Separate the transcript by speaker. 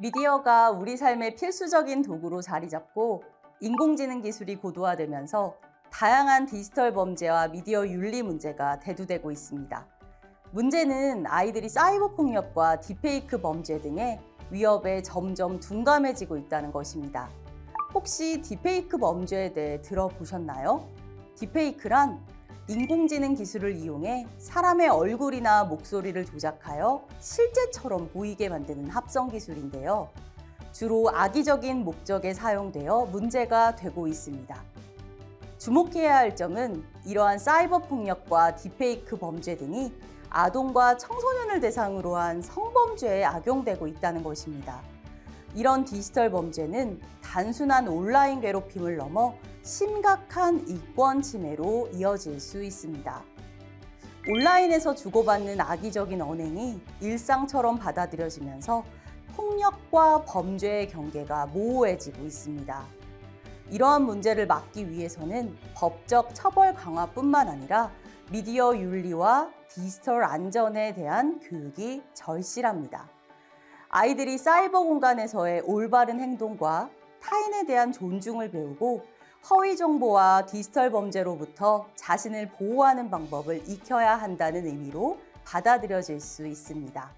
Speaker 1: 미디어가 우리 삶의 필수적인 도구로 자리 잡고 인공지능 기술이 고도화되면서 다양한 디지털 범죄와 미디어 윤리 문제가 대두되고 있습니다. 문제는 아이들이 사이버 폭력과 딥페이크 범죄 등의 위협에 점점 둔감해지고 있다는 것입니다. 혹시 딥페이크 범죄에 대해 들어보셨나요? 딥페이크란 인공지능 기술을 이용해 사람의 얼굴이나 목소리를 조작하여 실제처럼 보이게 만드는 합성 기술인데요. 주로 악의적인 목적에 사용되어 문제가 되고 있습니다. 주목해야 할 점은 이러한 사이버 폭력과 딥페이크 범죄 등이 아동과 청소년을 대상으로 한 성범죄에 악용되고 있다는 것입니다. 이런 디지털 범죄는 단순한 온라인 괴롭힘을 넘어 심각한 이권 침해로 이어질 수 있습니다. 온라인에서 주고받는 악의적인 언행이 일상처럼 받아들여지면서 폭력과 범죄의 경계가 모호해지고 있습니다. 이러한 문제를 막기 위해서는 법적 처벌 강화뿐만 아니라 미디어 윤리와 디지털 안전에 대한 교육이 절실합니다. 아이들이 사이버 공간에서의 올바른 행동과 타인에 대한 존중을 배우고 허위 정보와 디지털 범죄로부터 자신을 보호하는 방법을 익혀야 한다는 의미로 받아들여질 수 있습니다.